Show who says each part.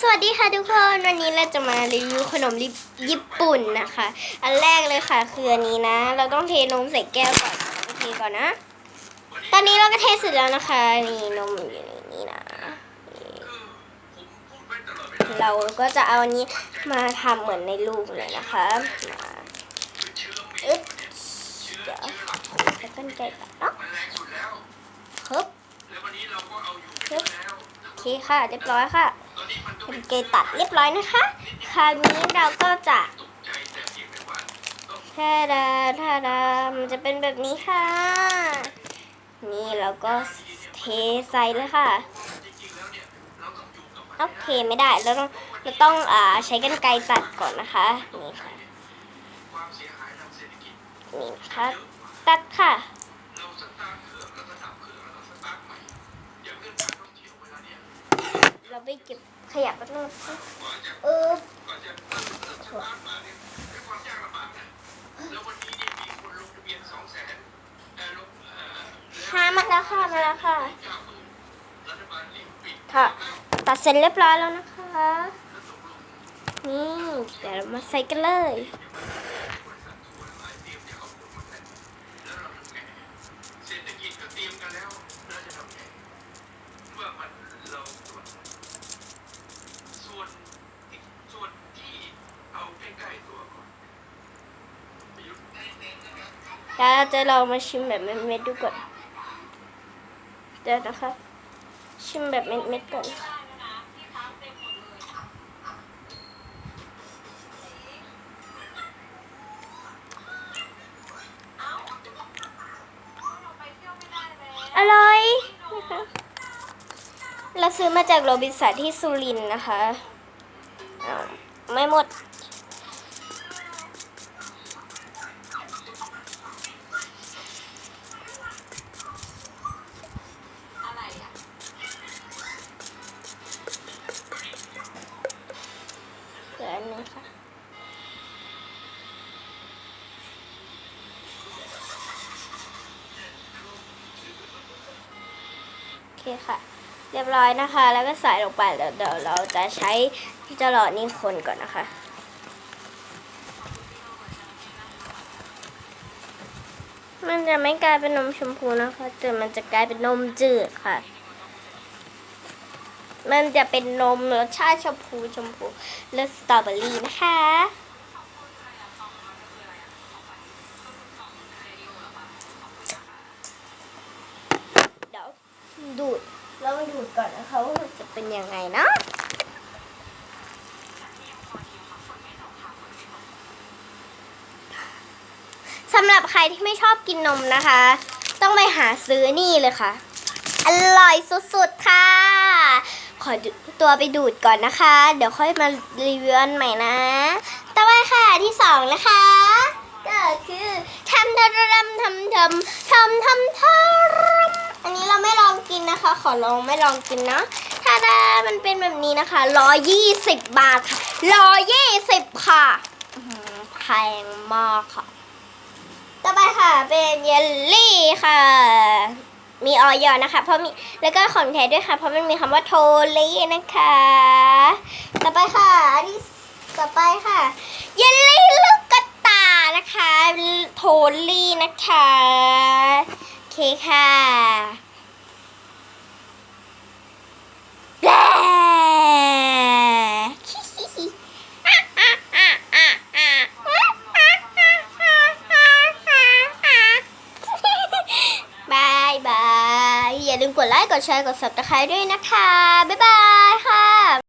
Speaker 1: สวัสดีค่ะทุกคนวันนี้เราจะมารีวิวขนมญี่ปุ่นนะคะ อันแรกเลยค่ะคืออันนี้นะ เราต้องเทนมใส่แก้วก่อนต้อเทก่อนนะ ตอนนี้เราก็เทเสร็จแล้วนะคะนี่นมอยู่ในนี้นะ เราก็จะเอาอันนี้มาทำเหมือนในรูปเลยนะคะมาอึ๊บเดี๋ยวใช้กันไกรตัดเนาะฮึบฮึบโอเคค่ะเรียบร้อยค่ะ เป็นเกยตัดเรียบร้อยนะคะ คราวนี้เราก็จะทาดาทาดามันจะเป็นแบบนี้ค่ะ นี่เราก็เทใส่เลยค่ะโอเคไม่ได้เราต้องเราต้องอ่าใช้กันไกรตัดก่อนนะคะ นี่ค่ะนี่นะคะตัดค่ะเราไปเก็บ ขยะแป๊บนึงนะคะเออค่ะมาแล้วค่ะมาแล้วค่ะค่ะ ตัดเสร็จเรียบร้อยแล้วนะคะ นี่ เดี๋ยวเรามาใส่กันเลย
Speaker 2: เศรษฐกิจก็เตรียมกันแล้วเราจะทำไงเมื่อมันเราส่วนส่วนที่ส่วนที่เอาใกล้ๆตัวก่อนประยุทธ์
Speaker 1: แล้วเราจะลองมาชิมแบบเม็ดๆดูก่อนเดี๋ยวนะคะชิมแบบเม็ดๆก่อนอร่อยนะคะเราซื้อมาจากโรบินสันที่สุรินทร์นะคะ ไม่หมด นหนึงค่ะโอเคค่ะ เรียบร้อยนะคะ แล้วก็ใส่ลงไปเดี๋ยวเดี๋ยวเราจะใช้ที่จะหล่อนี่คนก่อนนะคะมันจะไม่กลายเป็นนมชมพูนะคะแต่มันจะกลายเป็นนมจืดค่ะ มันจะเป็นนมรสชาติชมพูชมพูและสตรอเบอรี่นะคะ เดี๋ยวดูดเราดูดก่อนนะคะว่ามันจะเป็นยังไงนะสำหรับใครที่ไม่ชอบกินนมนะคะ ต้องไปหาซื้อนี่เลยค่ะ อร่อยสุดๆค่ะ อตัวไปดูดก่อนนะคะ เดี๋ยวค่อยมารีวิวอันใหม่นะ ต่อไปค่ะที่สองนะคะ ก็คือทำทำทำทำทำทำทำทำอันนี้เราไม่ลองกินนะคะ ขอลองไม่ลองกินเนาะถ้าไดามันเป็นแบบนี้นะคะร้อยยี่สิบบาทค่ะร้อยยี่สิบค่ะแพงมากค่ะ ต่อไปค่ะเป็นเยลลี่ค่ะ มีออยอนะคะเพราะมีแล้วก็ของแท้ด้วยค่ะ เพราะมันมีคำว่าโทลีนะคะ ต่อไปค่ะอันที่ต่อไปค่ะเยลลี่ลูกกระตานะคะ โทลี่นะคะ โอเคค่ะแล่บายบาย อย่าลืมกดไลค์ กดแชร์ กด subscribe ด้วยนะคะ บ๊ายบาย